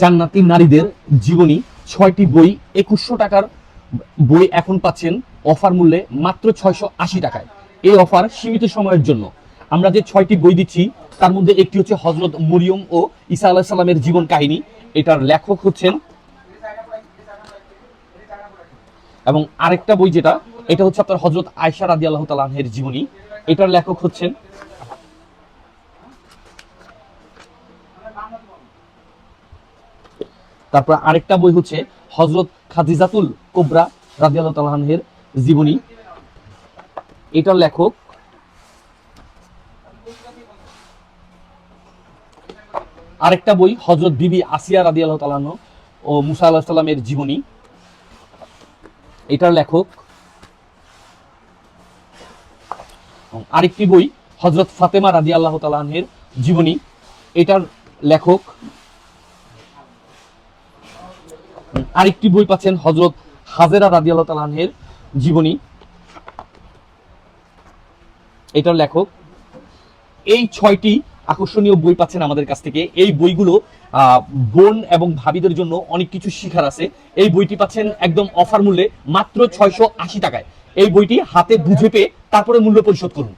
জান্নাতি নারীদের জীবনী ছয়টি বই, একুশশো টাকার বই এখন পাচ্ছেন। অফার মূল্যে মাত্র ছয়শো আশি টাকায়। এই অফার সীমিত সময়ের জন্য। আমরা যে ছয়টি বই দিচ্ছি, তার মধ্যে একটি হচ্ছে হজরত মরিয়ম ও ঈসা আলাহ সাল্লামের জীবন কাহিনী। এটার লেখক হচ্ছেন এবং আরেকটা বই যেটা, এটা হচ্ছে আপনার হজরত আয়সা রাদি আল্লাহ তালাহের জীবনী। এটার লেখক হচ্ছেন তারপর আরেকটা বই হচ্ছে হজরত খাদিজাতুল কোবরা তালাহের জীবনী। এটার লেখক আরেকটা বই হজরত বিবি আসিয়া রাদি আল্লাহ তালাহ ও মুসা আল্লাহ সাল্লামের জীবনী। এটার লেখক আরেকটি বই হজরত ফাতেমা রাদি আল্লাহ তালাহের জীবনী। এটার লেখক আরেকটি বই পাচ্ছেন হজরত হাজেরা রাদি আল্লাহ জীবনী। এটার লেখক। এই ছয়টি আকর্ষণীয় বই পাচ্ছেন আমাদের কাছ থেকে। এই বইগুলো বোন এবং ভাবিদের জন্য অনেক কিছু শিখার আছে। এই বইটি পাচ্ছেন একদম অফার মূল্যে মাত্র ছয়শো আশি টাকায়। এই বইটি হাতে বুঝে পেয়ে তারপরে মূল্য পরিশোধ করুন।